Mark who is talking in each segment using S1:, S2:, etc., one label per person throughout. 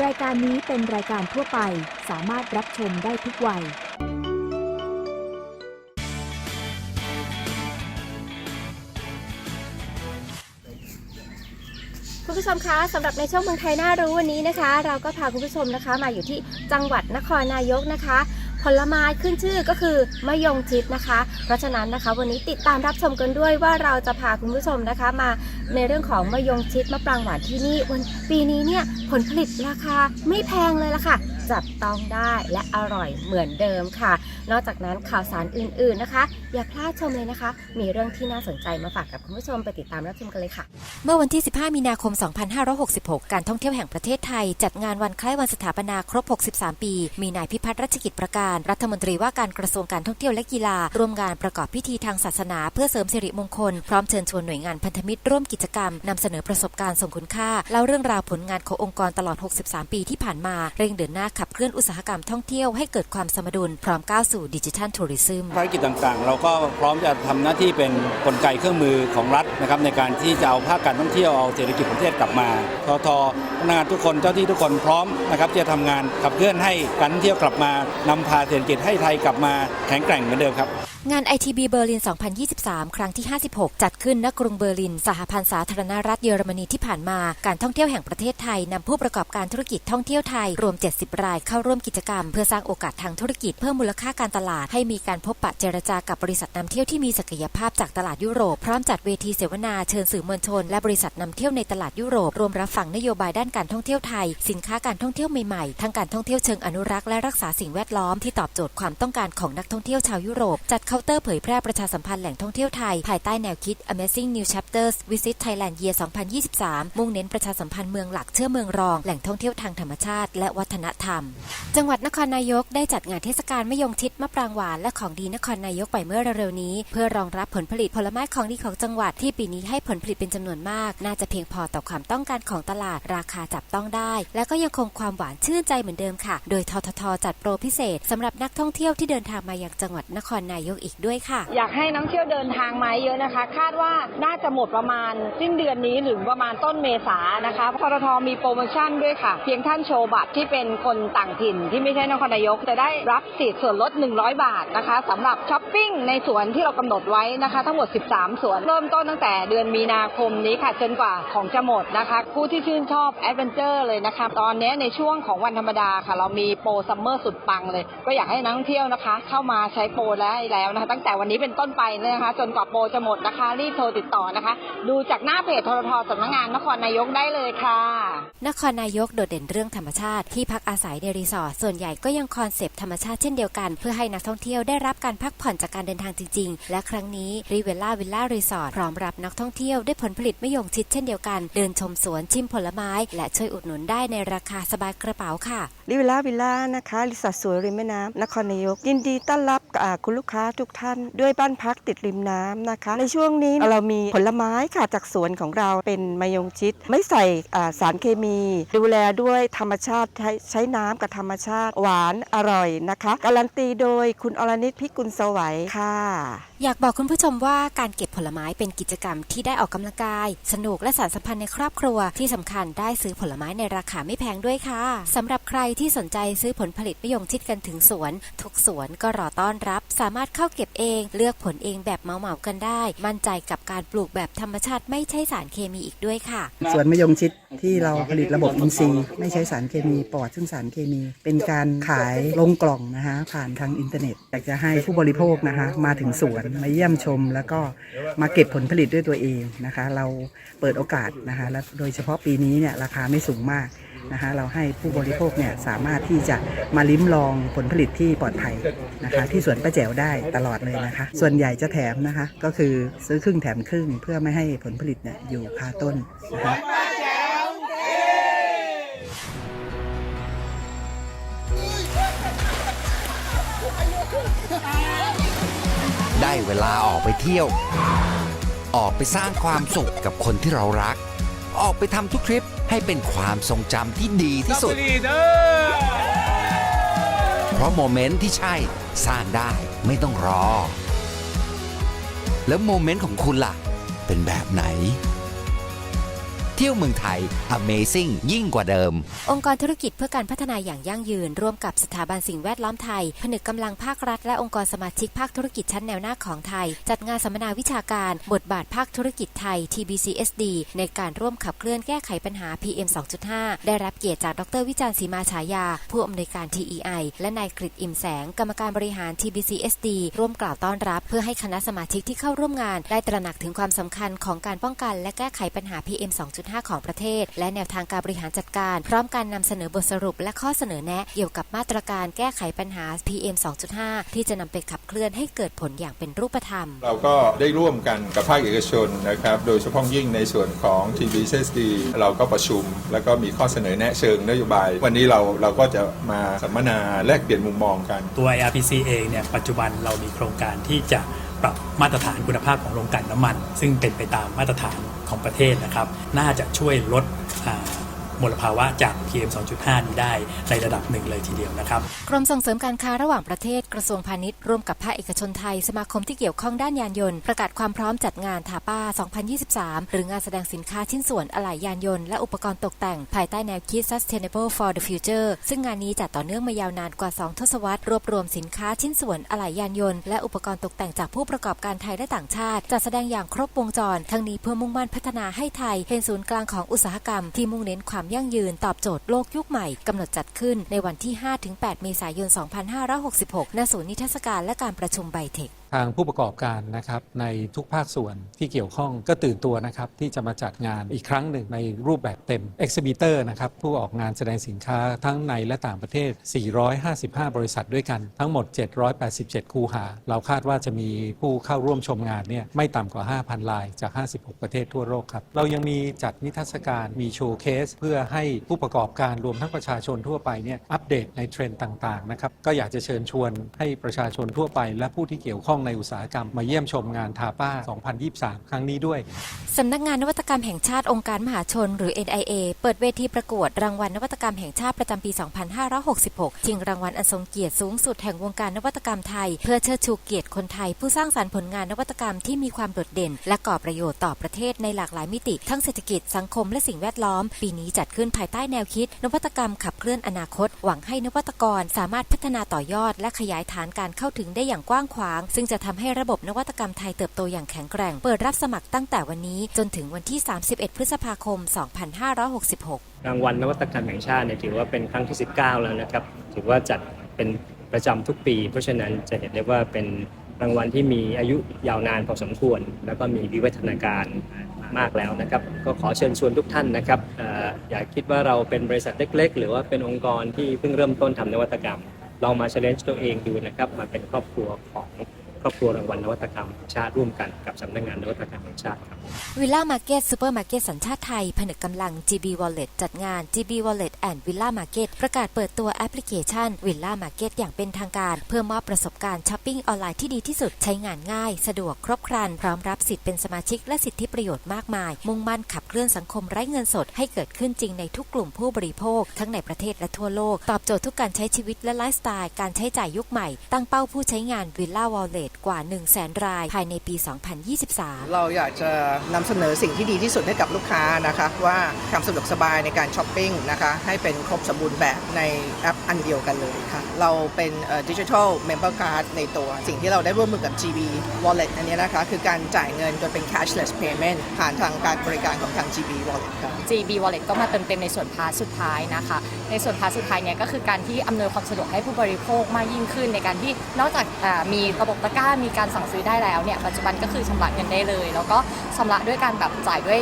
S1: รายการนี้เป็นรายการทั่วไปสามารถรับชมได้ทุกวัย
S2: คุณผู้ชมคะสำหรับในช่วงเมืองไทยน่ารู้วันนี้นะคะ เราก็พาคุณผู้ชมนะคะมาอยู่ที่จังหวัดนครนายกนะคะ ผลไม้ขึ้นชื่อก็คือมะยงชิดนะคะ เพราะฉะนั้นนะคะ วันนี้ติดตามรับชมกันด้วยว่าเราจะพาคุณผู้ชมนะคะ มาในเรื่องของมะยงชิดมะปรางหวานที่นี่วันปีนี้เนี่ยผลผลิตราคาไม่แพงเลยละค่ะจับต้องได้และอร่อยเหมือนเดิมค่ะ นอกจากนั้นข่าวสารอื่นๆนะคะ อย่าพลาดชมเลยนะคะ มีเรื่องที่น่าสนใจมาฝากกับคุณผู้ชมไปติดตามรับชมกันเลยค่ะ
S3: เมื่อวันที่ 15 มีนาคม 2566 การท่องเที่ยวแห่งประเทศไทย จัดงานวันคล้ายวันสถาปนาครบ 63 ปี มีนายพิพัฒน์รัชกิจประการ รัฐมนตรีว่าการกระทรวงการท่องเที่ยวและกีฬา ร่วมงานประกอบพิธีทางศาสนา เพื่อเสริมสิริมงคล พร้อมเชิญชวนหน่วยงานพันธมิตรร่วมกิจกรรมนำเสนอประสบการณ์ทรงคุณค่าเล่าเรื่องราวผลงานขององค์กรตลอด 63 ปีที่ผ่านมาเร่งเดินหน้าขับเคลื่อนอุตสาหกรรมท่องเที่ยวให้เกิดความสมดุลพร้อมก้าวสู่ดิจิทัลทัวริซึม
S4: ภารกิจต่างๆ เราก็พร้อมจะทำหน้าที่เป็นกลไกเครื่องมือของรัฐนะครับในการที่จะเอาภาคการท่องเที่ยวเอาเศรษฐกิจของประเทศกลับมาททพนักงานทุกคนเจ้าที่ทุกคนพร้อมนะครับที่จะทำงานขับเคลื่อนให้การท่องเที่ยวกลับมานำพาเศรษฐกิจให้ไทยกลับมาแข็งแกร่งเหมือนเดิมครับ
S3: งาน ITB เบอร์ลิน 2023 ครั้งที่ 56 จัดขึ้นณกรุงเบอร์ลิน สหพันธ์สาธารณรัฐเยอรมนีที่ผ่านมา การท่องเที่ยวแห่งประเทศไทยนำผู้ประกอบการธุรกิจท่องเที่ยวไทย รวม 70 รายเข้าร่วมกิจกรรม เพื่อสร้างโอกาสทางธุรกิจเพิ่มมูลค่าการตลาด ให้มีการพบปะเจรจากับบริษัทนำเที่ยวที่มีศักยภาพจากตลาดยุโรป พร้อมจัดเวทีเสวนาเชิญสื่อมวลชน และบริษัทนำเที่ยวในตลาดยุโรป รวมรับฟังนโยบายด้านการท่องเที่ยวไทย สินค้าการท่องเที่ยวใหม่ๆ ทั้งการท่องเที่ยวเชิงอนุรักษ์และรักษาสิ่งแวดล้อมที่ตอบโจทย์ความต้องการของนักท่องเที่ยวชาวยุโรปจัดเคาน์เตอร์เผยแพร่ประชาสัมพันธ์แหล่งท่องเที่ยวไทย ภายใต้แนวคิด Amazing New Chapters Visit Thailand Year 2023 มุ่งเน้นประชาสัมพันธ์เมืองหลักเชื่อเมืองรอง แหล่งท่องเที่ยวทางธรรมชาติ และวัฒนธรรม จังหวัดนครนายกได้จัดงานเทศกาลมะยงชิดมะปรางหวานและของดีนครนายกไปเมื่อเร็วๆนี้ เพื่อรองรับผลผลิตผลไม้ของดีของจังหวัดที่ปีนี้ให้ผลผลิตเป็นจำนวนมาก น่าจะเพียงพอต่อความต้องการของตลาดราคาจับต้องได้ และก็ยังคงความหวานชื่นใจเหมือนเดิมค่ะ โดยทททจัดโปรพิเศษสำหรับนักท่องเที่ยวที่เดินทางมายังจังหวัดนครนายกอีกด้วยค่ะ
S5: อยากให้นักเที่ยวเดินทางมาเยอะนะคะ คาดว่าน่าจะหมดประมาณสิ้นเดือนนี้หรือประมาณต้นเมษานะคะพททมีโปรโมชั่นด้วยค่ะ เพียงท่านโชว์บัตรที่เป็นคนต่างถิ่นที่ไม่ใช่นครนายกจะได้รับสิทธิ์ส่วนลด 100 บาทนะคะสำหรับช้อปปิ้งในสวนที่เรากำหนดไว้นะคะ ทั้งหมด 13 สวน เริ่มต้นตั้งแต่เดือนมีนาคมนี้ค่ะจนกว่าของจะหมดนะคะผู้ที่ชื่นชอบแอดเวนเจอร์เลยนะคะตอนนี้ในช่วงของวันธรรมดาค่ะ เรามีโปรซัมเมอร์สุดปังเลย ก็อยากให้นักท่องเที่ยวนะคะ เข้ามาใช้โปรได้แล้วนะคะตั้งแต่วันนี้เป็นต้นไปเลยนะคะ จนกว่าโปรจะหมดนะคะ รีบโทรติดต่อนะคะ ดูจากหน้าเพจทรทสำนักงานนครนายกได้เลยค่ะ
S3: นครนายกโดดเด่นเรื่องธรรมชาติที่พักอาศัยในรีสอร์ทส่วนใหญ่ก็ยังคอนเซปต์ธรรมชาติเช่นเดียวกัน เพื่อให้นักท่องเที่ยวได้รับการพักผ่อนจากการเดินทางจริง ๆ และครั้งนี้รีเวลล่าวิลล่ารีสอร์ทพร้อมรับนักท่องเที่ยวด้วยผลผลิตมะยงชิดเช่นเดียวกัน เดินชมสวนชิมผลไม้ และช่วยอุดหนุนได้ในราคาสบายกระเป๋าค่ะ
S6: ลิวิลล่าวิลล่านะคะรีสอร์ทสวยริมแม่น้ำนครนายก ยินดีต้อนรับอ่าคุณลูกค้าทุกท่าน ด้วยบ้านพักติดริมน้ำนะคะ ในช่วงนี้เรามีผลไม้ค่ะจากสวนของเราเป็นมะยงชิด ไม่ใส่อ่าสารเคมี ดูแลด้วยธรรมชาติใช้ใช้น้ำกับธรรมชาติหวานอร่อยนะคะ การันตีโดยคุณอรนิตพิกุลสวัยค่ะ
S3: อยากบอกคุณผู้ชมว่าการเก็บผลไม้เป็นกิจกรรมที่ได้ออกกำลังกาย สนุกและสานสัมพันธ์ในครอบครัวที่สำคัญได้ซื้อผลไม้ในราคาไม่แพงด้วยค่ะสำหรับใครที่สนใจซื้อผลผลิตมะยงชิดกันถึงสวน ทุกสวนก็รอต้อนรับ สามารถเข้าเก็บเอง เลือกผลเองแบบเหมาๆกันได้ มั่นใจกับการปลูกแบบธรรมชาติไม่ใช่สารเคมีอีกด้วยค่ะ
S7: สวนมะยงชิดที่เราผลิตระบบอินทรีย์ ไม่ใช้สารเคมีปลอดซึ่งสารเคมี เป็นการขายลงกล่องนะฮะผ่านทางอินเทอร์เน็ตอยากจะให้ผู้บริโภคนะคะมาถึงสวนมาเยี่ยมชม แล้วก็มาเก็บผลผลิตด้วยตัวเองนะคะ เราเปิดโอกาสนะคะและโดยเฉพาะปีนี้เนี่ยราคาไม่สูงมาก นะคะเราให้ผู้บริโภคเนี่ยสามารถที่จะมาลิ้มลองผลผลิตที่ปลอดภัยนะคะที่สวนป้าแจ๋วได้ตลอดเลยนะคะ ส่วนใหญ่จะแถมนะคะ ก็คือซื้อครึ่งแถมครึ่งเพื่อไม่ให้ผลผลิตเนี่ยอยู่คาต้นนะคะ
S8: ได้เวลาออกไปเที่ยว ออกไปสร้างความสุขกับคนที่เรารัก ออกไปทำทุกทริป ให้เป็นความทรงจำที่ดีที่สุด เพราะโมเมนต์ที่ใช่สร้างได้ไม่ต้องรอ แล้วโมเมนต์ของคุณล่ะ เป็นแบบไหน ที่ที่ยวเมืองไทย Amazing ยิ่งกว่าเดิม
S3: องค์กรธุรกิจเพื่อการพัฒนาอย่างยั่งยืน ร่วมกับสถาบันสิ่งแวดล้อมไทย ผนึกกำลังภาครัฐ และองค์กรสมาชิกภาคธุรกิจชั้นแนวหน้าของไทย จัดงานสัมมนาวิชาการ บทบาทภาคธุรกิจไทย TBCSD ในการร่วมขับเคลื่อนแก้ไขปัญหา PM 2.5 ได้รับเกียรติจากดรวิจารณ์ศรีมาฉายา ผู้อำนวยการ TEI และนายกฤษอิ่มแสง กรรมการบริหาร TBCSD ร่วมกล่าวต้อนรับ เพื่อให้คณะสมาชิกที่เข้าร่วมงาน ได้ตระหนักถึงความสำคัญของการป้องกัน และแก้ไขปัญหา PM 2.5ของประเทศ และแนวทางการบริหารจัดการ พร้อมการนำเสนอบทสรุปและข้อเสนอแนะเกี่ยวกับมาตรการแก้ไขปัญหา PM 2.5 ที่จะนำไปขับเคลื่อนให้เกิดผลอย่างเป็นรูปธรรม
S9: เราก็ได้ร่วมกันกับภาคเอกชนนะครับ โดยเฉพาะยิ่งในส่วนของ TBCSD เราก็ประชุม แล้วก็มีข้อเสนอแนะเชิงนโยบาย วันนี้เราเราก็จะมาสัมมนาแลกเปลี่ยนมุมมองกัน
S10: ตัว ARPC เองเนี่ยปัจจุบันเรามีโครงการที่จะ ปรับมาตรฐานคุณภาพของโรงกลั่นน้ำมัน ซึ่งเป็นไปตามมาตรฐานของประเทศนะครับ น่าจะช่วยลด มลภาวะจาก PM 2.5 นี้ได้ในระดับหนึ่งเลยทีเดียวนะครับ
S3: กรมส่งเสริมการค้าระหว่างประเทศกระทรวงพาณิชย์ร่วมกับภาคเอกชนไทยสมาคมที่เกี่ยวข้องด้านยานยนต์ ประกาศความพร้อมจัดงานทาป้า 2023 หรืองานแสดงสินค้าชิ้นส่วนอะไหล่ยานยนต์และอุปกรณ์ตกแต่ง ภายใต้แนวคิด Sustainable for the Future ซึ่งงานนี้จัดต่อเนื่องมายาวนานกว่า 2 ทศวรรษรวบรวมสินค้าชิ้นส่วนอะไหล่ยานยนต์และอุปกรณ์ตกแต่งจากผู้ประกอบการไทยและต่างชาติจัดแสดงอย่างครบวงจร ทั้งนี้เพื่อมุ่งมั่นพัฒนาให้ไทยเป็นศูนย์กลางของอุตสาหกรรมที่มุ่งเน้นความยั่งยืนตอบโจทย์โลกยุคใหม่กำหนดจัดขึ้นในวันที่ 5-8 เมษายน 2566 ณ ศูนย์นิทรรศการและการประชุมไบเทค
S11: ทางผู้ประกอบการนะครับในทุกภาคส่วนที่เกี่ยวข้องก็ตื่นตัวนะครับที่จะมาจัดงานอีกครั้งหนึ่งในรูปแบบเต็ม Exhibitor นะครับผู้ออกงานแสดงสินค้าทั้งในและต่างประเทศ 455 บริษัทด้วยกันทั้งหมด 787 คูหา เราคาดว่าจะมีผู้เข้าร่วมชมงานเนี่ยไม่ต่ำกว่า 5,000 ลายจาก 56 ประเทศทั่วโลกครับ เรายังมีจัดนิทรรศการมีโชว์เคส เพื่อให้ผู้ประกอบการรวมทั้งประชาชนทั่วไปเนี่ยอัปเดตในเทรนด์ต่างๆนะครับก็อยากจะเชิญชวนให้ประชาชนทั่วไปและผู้ที่เกี่ยวข้องในอุตสาหกรรมมาเยี่ยมชมงานทาป้า 2023 ครั้งนี้ด้วย
S3: สำนักงานนวัตกรรมแห่งชาติองค์การมหาชน หรือ NIA เปิดเวทีประกวดรางวัลนวัตกรรมแห่งชาติประจำปี 2566 ชิงรางวัลอันทรงเกียรติสูงสุดแห่งวงการนวัตกรรมไทย เพื่อเชิดชูเกียรติคนไทย ผู้สร้างสรรค์ผลงานนวัตกรรมที่มีความโดดเด่น และก่อประโยชน์ต่อประเทศในหลากหลายมิติ ทั้งเศรษฐกิจสังคมและสิ่งแวดล้อม ปีนี้จัดขึ้นภายใต้แนวคิด นวัตกรรมขับเคลื่อนอนาคต หวังให้นวัตกรสามารถพัฒนาต่อยอด และขยายฐานการเข้าถึงได้อย่างกว้างขวาง ซึ่งจะทำให้ระบบนวัตกรรมไทยเติบโตอย่างแข็งแกร่ง เปิดรับสมัครตั้งแต่วันนี้จนถึงวันที่ 31 พฤษภาคม 2566
S12: รางวัลนวัตกรรมแห่งชาติเนี่ยถือว่าเป็นครั้งที่ 19 แล้วนะครับ ถือว่าจัดเป็นประจำทุกปี เพราะฉะนั้นจะเห็นได้ว่าเป็นรางวัลที่มีอายุยาวนานพอสมควร แล้วก็มีวิวัฒนาการมากแล้วนะครับ ก็ขอเชิญชวนทุกท่านนะครับอออย่าคิดว่าเราเป็นบริษัทเล็ก ๆ หรือว่าเป็นองค์กรที่เพิ่งเริ่มต้นทำนวัตกรรม ลองมา challenge ตัวเองดูนะครับมาเป็นครอบครัวของ ครอบครัวรางวัลนวัตกรรมแห่งชาติร่วมกันกับสำนักงานนวัตกรรมแห่งชาติครับ
S3: วิลล่ามาร์เก็ตซูเปอร์มาร์เก็ตสัญชาติไทย ผนึกกำลัง GB Wallet จัดงาน GB Wallet and Villa Market ประกาศเปิดตัวแอปพลิเคชัน Villa Market อย่างเป็นทางการ เพื่อมอบประสบการณ์ช้อปปิ้งออนไลน์ที่ดีที่สุดใช้งานง่าย สะดวกครบครัน พร้อมรับสิทธิ์เป็นสมาชิกและสิทธิประโยชน์มากมาย มุ่งมั่นขับเคลื่อนสังคมไร้เงินสด ให้เกิดขึ้นจริงในทุกกลุ่มผู้บริโภค ทั้งในประเทศและทั่วโลก ตอบโจทย์ทุกการใช้ชีวิตและไลฟ์สไตล์การใช้จ่ายยุคใหม่ ตั้งเป้าผู้ใช้งาน Villa Wallet กว่า 1 0 0 0 0 0รายภายในปี 2023
S13: เราอยากจะนำเสนอสิ่งที่ดีที่สุดให้กับลูกค้านะคะว่าความสะดวกสบายในการช้อปปิ้งนะคะให้เป็นครบสมบูรณ์แบบในแอปอันเดียวกันเลยค่ะ เราเป็นดิจิทัลเมมเบอร์การ์ดในตัว สิ่งที่เราได้ร่วมมือกับ GB Wallet อันนี้นะคะ คือการจ่ายเงินโดยเป็น cashless payment ผ่านทางการบริการของทาง GB Wallet ค่ะ
S14: GB Wallet ก็มาเติมเต็มในส่วนพาร์ทสุดท้ายนะคะ ในส่วนพาร์ทสุดท้ายเนี่ยก็คือการที่อำนวยความสะดวกให้ผู้บริโภคมากยิ่งขึ้นในการที่นอกจากอ่ามีระบบตะกร้ามีการสั่งซื้อได้แล้วเนี่ยปัจจุบันก็คือชำระเงินได้เลย แล้วก็ชำระด้วยการแบบจ่ายด้วย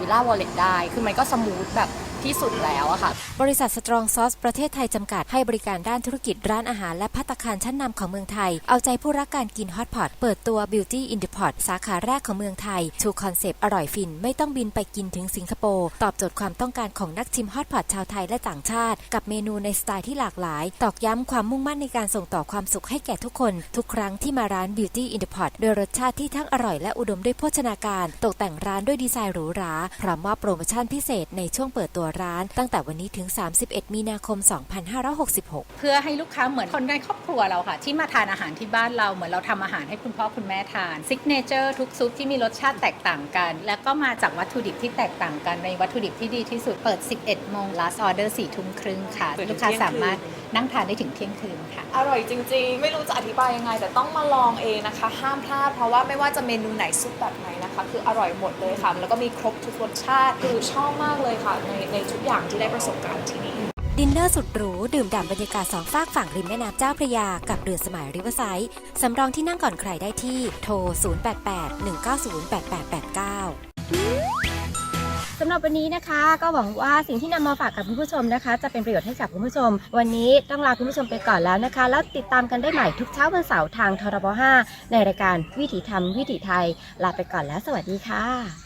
S14: วิลล่าวอลเล็ตได้ คือมันก็สมูทแบบ ที่สุดแล้วอะค่ะ
S3: บริษัทสตรองซอสประเทศไทยจำกัดให้บริการด้านธุรกิจร้านอาหารและพัตตาคารชั้นนำของเมืองไทย เอาใจผู้รักการกินฮอตพอตเปิดตัว Beauty in the Pot สาขาแรกของเมืองไทยชูคอนเซปต์อร่อยฟิน ไม่ต้องบินไปกินถึงสิงคโปร์ตอบโจทย์ความต้องการของนักชิมฮอตพอตชาวไทยและต่างชาติ กับเมนูในสไตล์ที่หลากหลาย ตอกย้ำความมุ่งมั่นในการส่งต่อความสุขให้แก่ทุกคน ทุกครั้งที่มาร้าน Beauty in the Pot ด้วยรสชาติที่ทั้งอร่อยและอุดมด้วยโภชนาการ ตกแต่งร้านด้วยดีไซน์หรูหราพร้อมมอบโปรโมชั่นพิเศษในช่วงเปิดตัวร้าน ตั้งแต่วันนี้ถึง 31 มีนาคม 2566
S15: เพื่อให้ลูกค้าเหมือนคนในครอบครัวเราค่ะ ที่มาทานอาหารที่บ้านเราเหมือนเราทำอาหารให้คุณพ่อคุณแม่ทานซิกเนเจอร์ทุกซุปที่มีรสชาติแตกต่างกัน แล้วก็มาจากวัตถุดิบที่แตกต่างกันในวัตถุดิบที่ดีที่สุดเปิด 11 โมง last order 4ทุ่มครึ่งค่ะ
S16: เปิดถึง
S15: ลูกค้า
S16: เที่ยงคืน
S15: สามารถ นั่งทานได้ถึงเที่ยงคืนค่ะ
S16: อร่อยจริง ๆ ไม่รู้จะอธิบายยังไง แต่ต้องมาลองเองนะคะ ห้ามพลาดเพราะว่าไม่ว่าจะเมนูไหนซุปแบบไหนนะคะ คืออร่อยหมดเลยค่ะ แล้วก็มีครบทุกรสชาติคือชอบมากเลยค่ะ ในในทุกอย่างที่ได้ประสบการณ์ที่นี่
S3: ดินเนอร์สุดหรู ดื่มด่ำบรรยากาศสองฝากฝั่งริมแม่น้ำเจ้าพระยา กับเรือสมัยริเวอร์ไซด์สำรองที่นั่งก่อนใครได้ที่โทร 0881908889
S2: สำหรับวันนี้นะคะ ก็หวังว่าสิ่งที่นำมาฝากกับคุณผู้ชมนะคะ จะเป็นประโยชน์ให้กับคุณผู้ชม วันนี้ต้องลาคุณผู้ชมไปก่อนแล้วนะคะ แล้วติดตามกันได้ใหม่ทุกเช้าวันเสาร์ทางทรบ5ในรายการวิถีธรรมวิถีไทย ลาไปก่อนแล้วสวัสดีค่ะ